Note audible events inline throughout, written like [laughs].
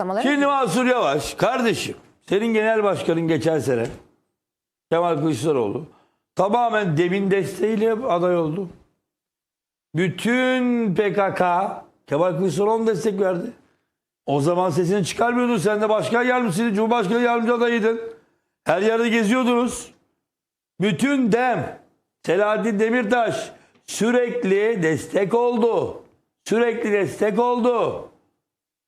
açıklamaları. Şimdi Mansur Yavaş kardeşim senin genel başkanın geçen sene Kemal Kılıçdaroğlu tamamen demin desteğiyle aday oldu. Bütün PKK Kemal Kılıçdaroğlu'na destek verdi. O zaman sesini çıkarmıyordun. Sen de başkan yardımcısıydın. Cumhurbaşkanı yardımcı adayıydın. Her yerde geziyordunuz. Bütün dem Selahattin Demirtaş sürekli destek oldu. Sürekli destek oldu.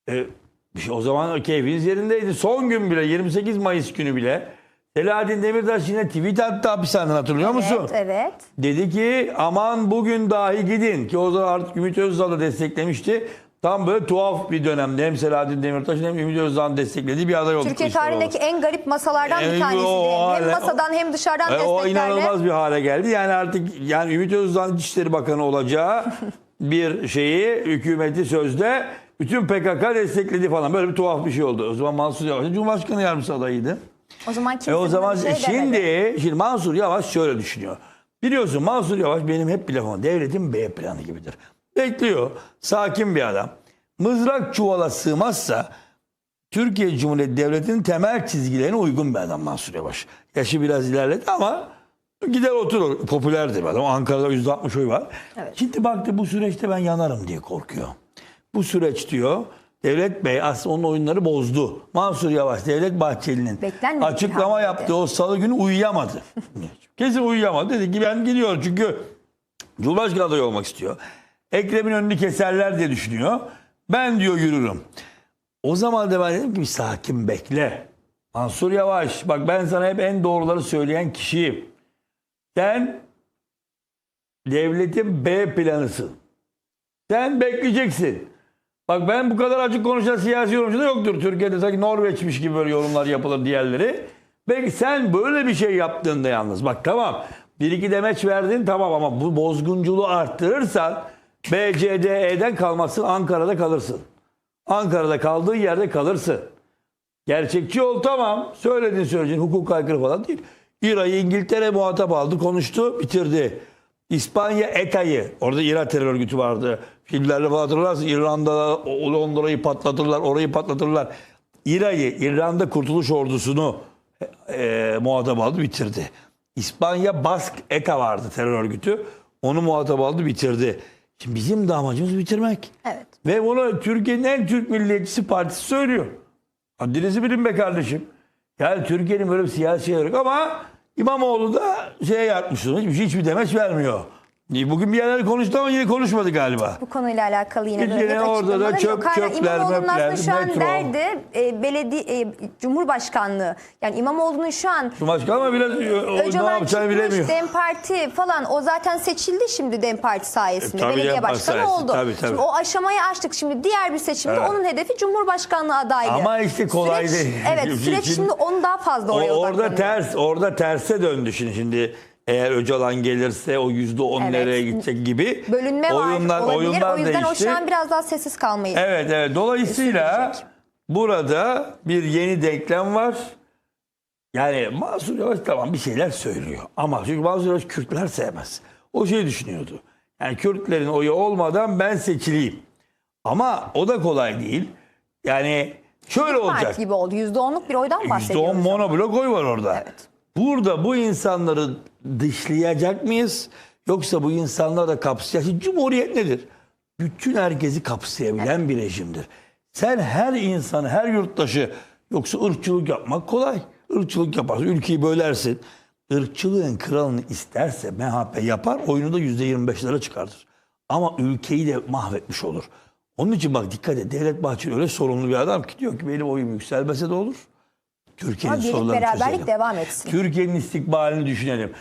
E, [laughs] o zaman keyfiniz yerindeydi. Son gün bile 28 Mayıs günü bile Selahattin Demirtaş yine tweet attı hapishaneden hatırlıyor musun? Evet, evet. Dedi ki aman bugün dahi gidin ki o zaman artık Ümit Özdağ da desteklemişti. Tam böyle tuhaf bir dönemde hem Selahattin Demirtaş'ın hem Ümit Özdağ'ın desteklediği bir aday oldu. Türkiye tarihindeki en garip masalardan E, bir o tanesiydi. Hem hale- masadan hem dışarıdan E, o desteklerle. inanılmaz bir hale geldi. Yani artık yani Ümit Özdağ İçişleri Bakanı olacağı [laughs] bir şeyi hükümeti sözde bütün PKK destekledi falan. Böyle bir tuhaf bir şey oldu. O zaman Mansur Yavaş Cumhurbaşkanı yardımcısı adayıydı. O zaman kimse E o zaman şey şimdi demedi. şimdi Mansur Yavaş şöyle düşünüyor. Biliyorsun Mansur Yavaş benim hep bir lafım. Devletin B planı gibidir. Bekliyor. Sakin bir adam. Mızrak çuvala sığmazsa Türkiye Cumhuriyeti Devleti'nin temel çizgilerine uygun bir adam Mansur Yavaş. Yaşı biraz ilerledi ama gider oturur. Popülerdir bir adam. Ankara'da %60 oy var. Evet. Şimdi baktı bu süreçte ben yanarım diye korkuyor. Bu süreç diyor Devlet Bey aslında onun oyunları bozdu. Mansur Yavaş, Devlet Bahçeli'nin Beklenmedik bir açıklama yaptığı o salı günü uyuyamadı. Kesin uyuyamadı. Dedi ki ben gidiyorum çünkü Cumhurbaşkanı adayı olmak istiyor. Ekrem'in önünü keserler diye düşünüyor. Ben diyor yürürüm. O zaman da ben dedim ki bir sakin bekle. Mansur Yavaş bak ben sana hep en doğruları söyleyen kişiyim. Sen devletin B planısın. Sen bekleyeceksin. Bak ben bu kadar açık konuşan siyasi yorumcu da yoktur. Türkiye'de sanki Norveç'miş gibi böyle yorumlar yapılır diğerleri. Belki sen böyle bir şey yaptığında yalnız. Bak tamam bir iki demeç verdin tamam ama bu bozgunculuğu arttırırsan BCDE'den kalmazsın Ankara'da kalırsın. Ankara'da kaldığı yerde kalırsın. Gerçekçi ol tamam. Söyledin söyleyeceksin. Hukuk aykırı falan değil. İRA'yı İngiltere muhatap aldı. Konuştu. Bitirdi. İspanya ETA'yı. Orada İRA terör örgütü vardı. Filmlerle falan hatırlarsın. İrlanda Londra'yı patlatırlar. Orayı patlatırlar. İRA'yı, İrlanda Kurtuluş Ordusu'nu e, muhatap aldı. Bitirdi. İspanya Bask ETA vardı terör örgütü. Onu muhatap aldı. Bitirdi. Şimdi bizim de amacımız bitirmek. Evet. Ve bunu Türkiye'nin en Türk Milliyetçisi Partisi söylüyor. Haddinizi bilin be kardeşim. Yani Türkiye'nin böyle bir siyasi yok ama İmamoğlu da şeye yatmışsın. Hiçbir, şey, hiçbir demeç vermiyor. Bugün bir yerler konuştu ama yine konuşmadı galiba. Bu konuyla alakalı yine böyle net orada da çöp- yok. Çöpler, İmamoğlu'nun aslında şu an metro. derdi e, belediye e, Cumhurbaşkanlığı. Yani İmamoğlu'nun şu an Cumhurbaşkanı ama biraz o, o, ne Öcalan yapacağını çıkmış bilemiyor. Dem Parti falan o zaten seçildi şimdi Dem Parti sayesinde. E, tabii Belediye Dem Parti başkanı sayesinde, oldu. tabii, tabii. Şimdi o aşamayı açtık. Şimdi diğer bir seçimde Evet. onun hedefi Cumhurbaşkanlığı adaylığı. Ama işte kolay Süreç- değil. Evet Şimdi- [laughs] süreç şimdi onu daha fazla O, oraya orada odaklanıyor. ters, orada terse döndü şimdi. Şimdi eğer Öcalan gelirse o yüzde on Evet. nereye gidecek gibi Bölünme oyunlar, var olabilir. oyunlar o yüzden değişti. o şu an biraz daha sessiz kalmayı. Evet evet. Dolayısıyla burada bir yeni denklem var. Yani Mansur Yavaş tamam bir şeyler söylüyor. Ama çünkü Mansur Yavaş Kürtler sevmez. O şey düşünüyordu. Yani Kürtlerin oyu olmadan ben seçileyim. Ama o da kolay değil. Yani şöyle olacak. Parti gibi oldu. %10'luk bir oydan %10 bahsediyoruz. monoblok oy var orada. Evet. Burada bu insanları dışlayacak mıyız? Yoksa bu insanları da kapsayacak. Cumhuriyet nedir? Bütün herkesi kapsayabilen bir rejimdir. Sen her insanı, her yurttaşı yoksa ırkçılık yapmak kolay. Irkçılık yaparsın, ülkeyi bölersin. Irkçılığın kralını isterse MHP yapar, oyunu da %25'lere çıkartır. Ama ülkeyi de mahvetmiş olur. Onun için bak dikkat et. Devlet Bahçeli öyle sorumlu bir adam ki diyor ki benim oyum yükselmese de olur. Türkiye'nin sorunlarını beraberlik çözelim. devam etsin. Türkiye'nin istikbalini düşünelim.